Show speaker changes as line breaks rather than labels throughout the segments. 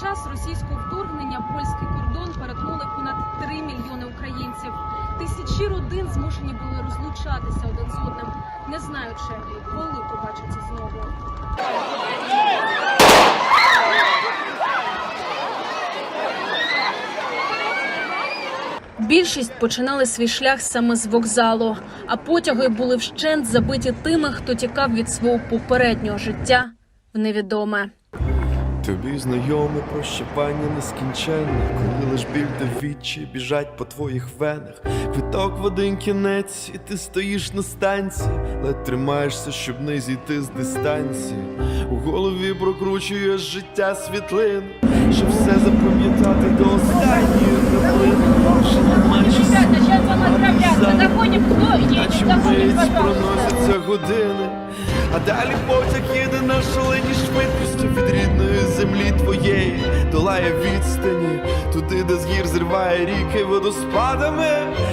час російського вторгнення польський кордон перетнули понад 3 мільйони українців. Тисячі родин змушені були розлучатися один з одним, не знаючи, коли побачаться знову. Більшість починали свій шлях саме з вокзалу, а потяги були вщент забиті тими, хто тікав від свого попереднього життя в невідоме.
Тобі знайоме прощавання нескінченне, коли лиш біль та відчі біжать по твоїх венах. Квиток в один кінець, і ти стоїш на станції, ледь тримаєшся, щоб не зійти з дистанції. У голові прокручуєш життя світлин, щоб все запам'ятати до останньої часу,
Ребята, сейчас вам отправляться. Заходим, кто едет,
наче
пожалуйста.
проносяться години, а далі потяг їде на шаленій швидкості від рідної землі твоєї, долає відстані, туди, де з гір зриває ріки водоспадами,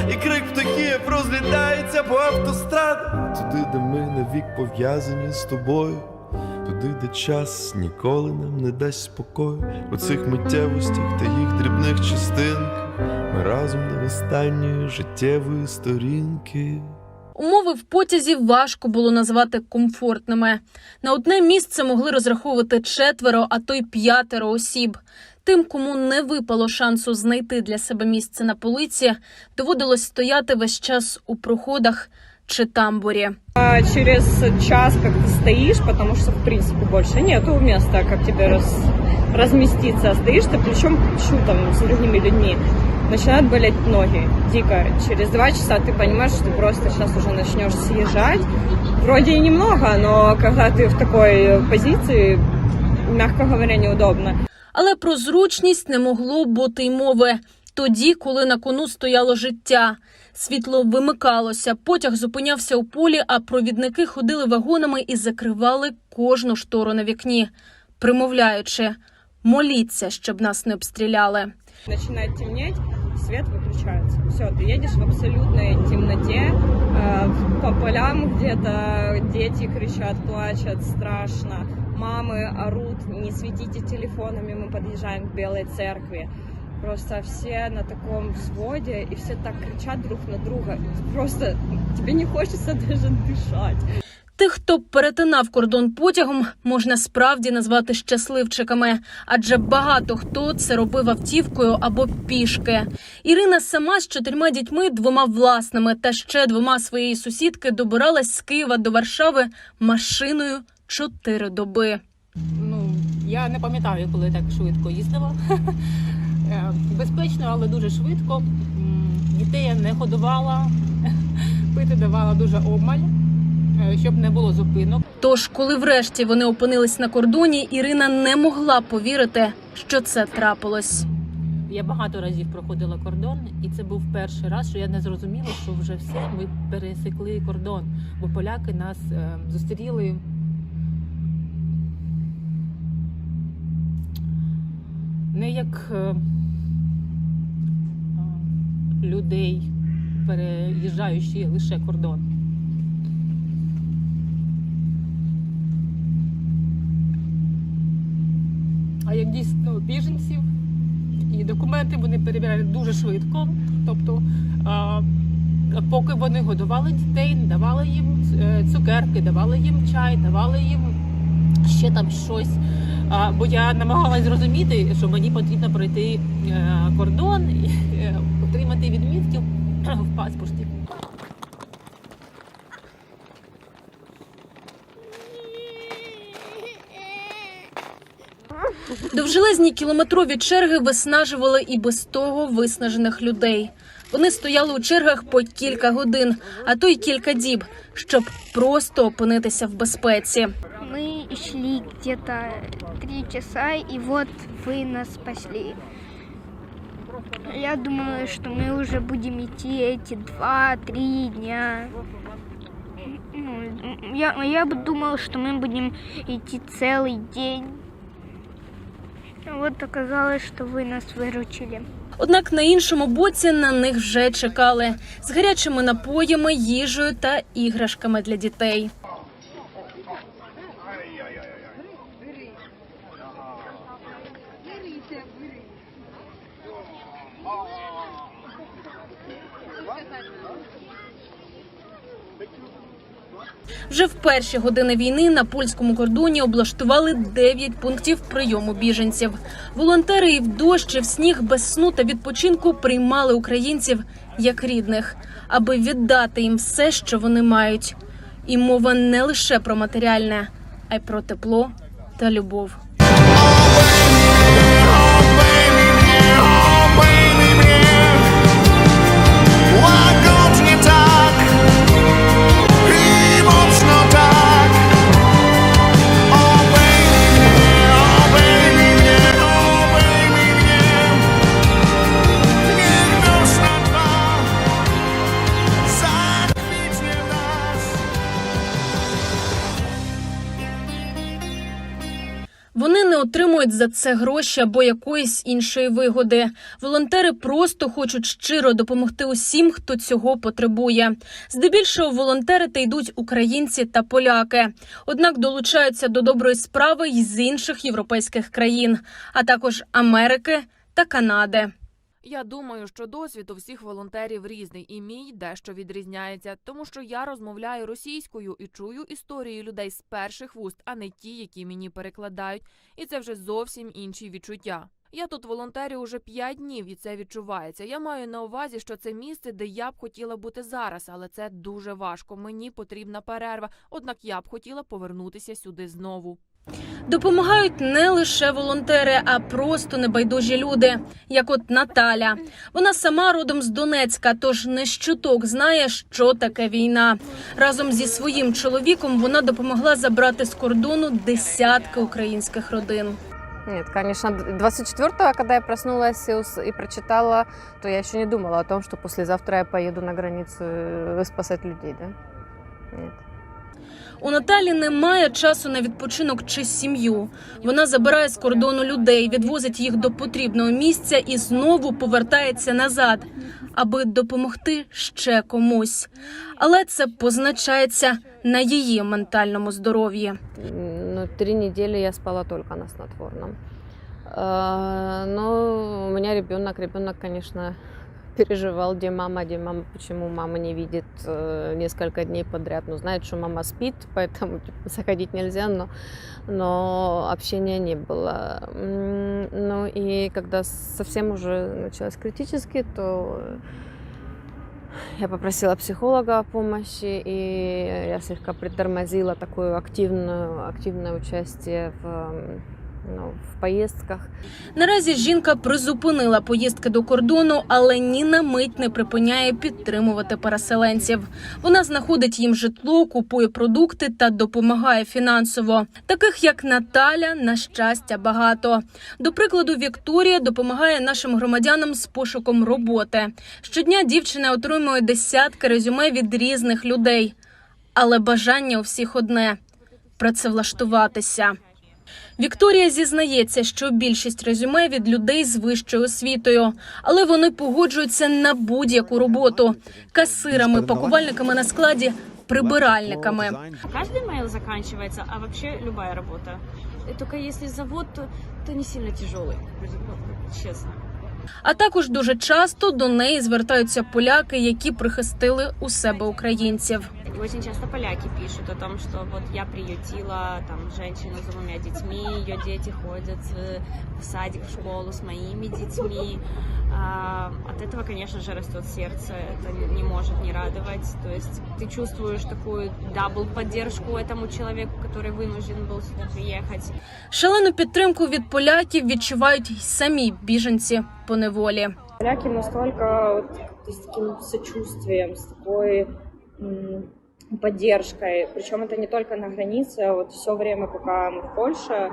і крик птахів розлітається по автострадах, туди, де ми навік пов'язані з тобою. Туди, де час ніколи нам не дасть спокою у цих миттєвостях та їх дрібних частинках. Ми разом до останньої життєвої сторінки.
Умови в потязі важко було назвати комфортними. На одне місце могли розраховувати четверо, а то й п'ятеро осіб. Тим, кому не випало шансу знайти для себе місце на полиці, доводилось стояти весь час у проходах чи тамбурі.
Через час, как ты стоишь, потому что, в принципе, больше нету места, как тебе. Стоишь ты плечом к плечу там с другими людьми Начинают болеть ноги дико. Через два часа ты понимаешь, что ты просто сейчас уже начнешь съезжать. Вроде и немного, но когда ты в такой позиции, мягко говоря, неудобно.
Але про зручність не могло бути й мови. Тоді, коли на кону стояло життя, світло вимикалося, потяг зупинявся у полі, а провідники ходили вагонами і закривали кожну штору на вікні, примовляючи моліться, щоб нас не обстріляли.
Начинает темнеть, свет выключается. Все, ты едешь в абсолютной темноте, э, по полям где-то дети кричат, плачут, страшно. Мамы орут, не светите телефонами, мы подъезжаем к Белой церкви. Просто все на таком взводе, и все так кричат друг на друга. Просто тебе не хочется даже дышать.
Тих, хто перетинав кордон потягом, можна справді назвати щасливчиками, адже багато хто це робив автівкою або пішки. Ірина сама з чотирма дітьми, двома власними та ще двома своєї сусідки добиралась з Києва до Варшави машиною чотири доби.
Ну, я не пам'ятаю, коли так швидко їздила. Е, Безпечно, але дуже швидко. Дітей я не годувала, пити давала дуже обмаль, щоб не було зупинок.
Тож, коли врешті вони опинились на кордоні, Ірина не могла повірити, що це трапилось.
Я багато разів проходила кордон, і це був перший раз, що я не зрозуміла, що вже все, ми пересекли кордон, бо поляки нас е, зустріли. Не як е, е, людей, переїжджаючи лише кордон. Як дійсно біженців, і документи вони перевіряли дуже швидко. Тобто, поки вони годували дітей, давали їм е, цукерки, давали їм чай, давали їм ще там щось. Бо я намагалась зрозуміти, що мені потрібно пройти е, кордон і е, отримати відмітки в паспорті.
Довжелезні кілометрові черги виснажували і без того виснажених людей. Вони стояли у чергах по кілька годин, а то й кілька діб, щоб просто опинитися в безпеці.
Мы шли где-то три часа, и вот вы нас спасли. Я думала, что мы уже будем идти эти два-три дня. Ну, Я, я бы думала, что мы будем идти целый день. От оказалось, що ви нас виручили.
Однак на іншому боці на них вже чекали з гарячими напоями, їжею та іграшками для дітей. Thank you. Вже в перші години війни на польському кордоні облаштували 9 пунктів прийому біженців. Волонтери і в дощ, і в сніг без сну та відпочинку приймали українців як рідних, аби віддати їм все, що вони мають. І мова не лише про матеріальне, а й про тепло та любов. За це гроші або якоїсь іншої вигоди. Волонтери просто хочуть щиро допомогти усім, хто цього потребує. Здебільшого волонтерити йдуть українці та поляки. Однак долучаються до доброї справи й з інших європейських країн, а також Америки та Канади.
Я думаю, що досвід у всіх волонтерів різний, і мій дещо відрізняється, тому що я розмовляю російською і чую історії людей з перших вуст, а не ті, які мені перекладають, і це вже зовсім інші відчуття. Я тут волонтерю уже п'ять днів, і це відчувається. Я маю на увазі, що це місце, де я б хотіла бути зараз, але це дуже важко. Мені потрібна перерва. Однак я б хотіла повернутися сюди знову.
Допомагають не лише волонтери, а просто небайдужі люди, як от Наталя. Вона сама родом з Донецька, тож не з чуток знає, що таке війна. Разом зі своїм чоловіком вона допомогла забрати з кордону десятки українських родин.
Нет, конечно, 24-го, когда я проснулась и, и прочитала, то я еще не думала о том, что послезавтра я поеду на границу э, спасать людей, да? Нет.
У Наталі немає часу на відпочинок чи сім'ю. Вона забирає з кордону людей, відвозить їх до потрібного місця і знову повертається назад, аби допомогти ще комусь. Але це позначається на її ментальному здоров'ї.
Ну, три недели я спала только на снотворном. Э, Но у меня ребенок, ребенок, конечно, переживал, где мама, где мама, почему мама не видит э, несколько дней подряд. Ну, знает, что мама спит, поэтому типа, заходить нельзя, но, но общения не было. М, Ну и когда совсем уже началось критически, то я попросила психолога о помощи, и я слегка притормозила такое активное, активное участие в, м, ну, в поездках.
Наразі жінка призупинила поїздки до кордону, але ні на мить не припиняє підтримувати переселенців. Вона знаходить їм житло, купує продукти та допомагає фінансово. Таких як Наталя, на щастя, багато. До прикладу, Вікторія допомагає нашим громадянам з пошуком роботи. Щодня дівчина отримує десятки резюме від різних людей, але бажання у всіх одне працевлаштуватися. Вікторія зізнається, що більшість резюме від людей з вищою освітою, але вони погоджуються на будь-яку роботу касирами, пакувальниками на складі, прибиральниками.
Кожен мейл закінчується, а вообще будь-яка робота. Тільки якщо завод, то, не сильно тяжелый, честно.
А також дуже часто до неї звертаються поляки, які прихистили у себе українців.
И очень часто поляки пишут о том, что вот я приютила там женщину с двумя детьми, ее дети ходят э, в садик, в школу с моими детьми. А, От этого, конечно же, растет сердце, это не может не радовать. То есть ты чувствуешь такую дабл поддержку этому человеку, который вынужден был сюда приехать.
Шалену підтримку від поляків відчувають й самі біженці по неволі.
Поляки настолько вот, как-то с таким сочувствием, с такой м, поддержкой. Причем это не только на границе, а вот все время, пока мы в Польше,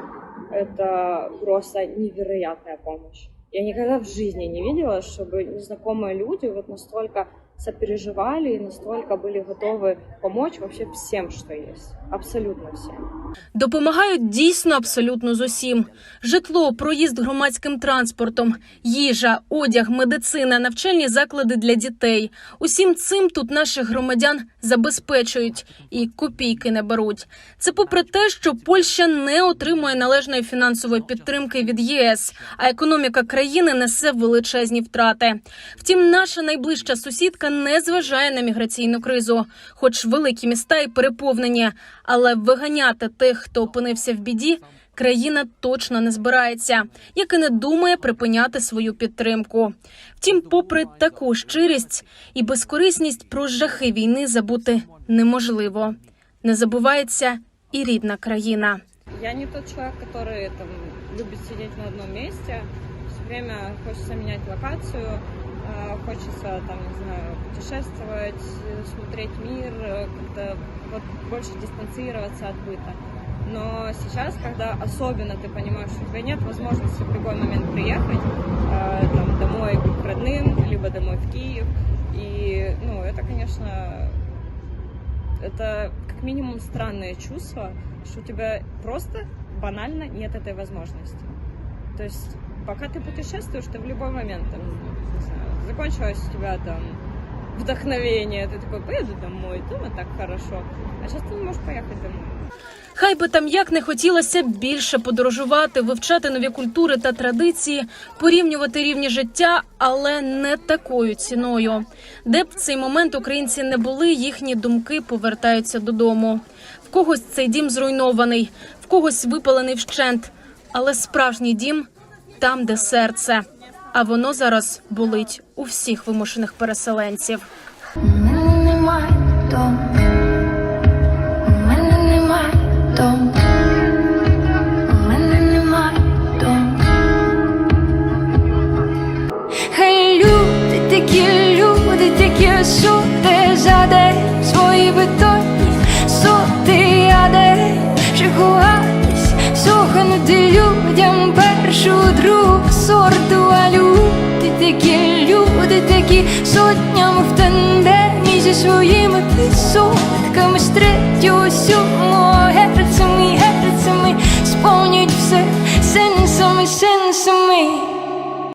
это просто невероятная помощь. Я никогда в жизни не видела, чтобы незнакомые люди вот настолько сопереживали и настолько были готовы помочь вообще всем, что есть. Абсолютно всем.
Допомагають дійсно абсолютно з усім: житло, проїзд громадським транспортом, їжа, одяг, медицина, навчальні заклади для дітей. Усім цим тут наших громадян забезпечують і копійки не беруть. Це попри те, що Польща не отримує належної фінансової підтримки від ЄС, а економіка країни несе величезні втрати. Втім, наша найближча сусідка яка не зважає на міграційну кризу, хоч великі міста і переповнені, але виганяти тих, хто опинився в біді, країна точно не збирається, як і не думає припиняти свою підтримку. Втім, попри таку щирість і безкорисність про жахи війни забути неможливо. Не забувається і рідна країна.
Я не тот человек, который там любит сидеть на одном месте. Все время хочется менять локацию, э, хочется там, не знаю, путешествовать, смотреть мир, э, как-то вот больше дистанцироваться от быта. Но сейчас, когда особенно ты понимаешь, что у тебя нет возможности в любой момент приехать э, там, домой к родным, либо домой в Киев, и, ну, это, конечно, это как минимум странное чувство, что у тебя просто банально нет этой возможности. То есть, пока ты путешествуешь, ты в любой момент, там, закончилось у тебя там вдохновение, ты такой, поеду домой, дома так хорошо. А сейчас ты не можешь поехать домой.
Хай би там як не хотілося більше подорожувати, вивчати нові культури та традиції, порівнювати рівні життя, але не такою ціною. Де б в цей момент українці не були, їхні думки повертаються додому. В когось цей дім зруйнований, в когось випалений вщент, але справжній дім там, де серце. А воно зараз болить у всіх вимушених переселенців.
Мене немає дому. Мене немає дому. Мене немає дому. Хай люди, такі люди, такі сути заде свої бетонні соти яде, шикуватись, сохнути людям першу другу сорту, такі, люди такі, сотнями в тандемі зі своїми підсумками з третього сьомого герцями, герцями сповнюють все сенсами, сенсами.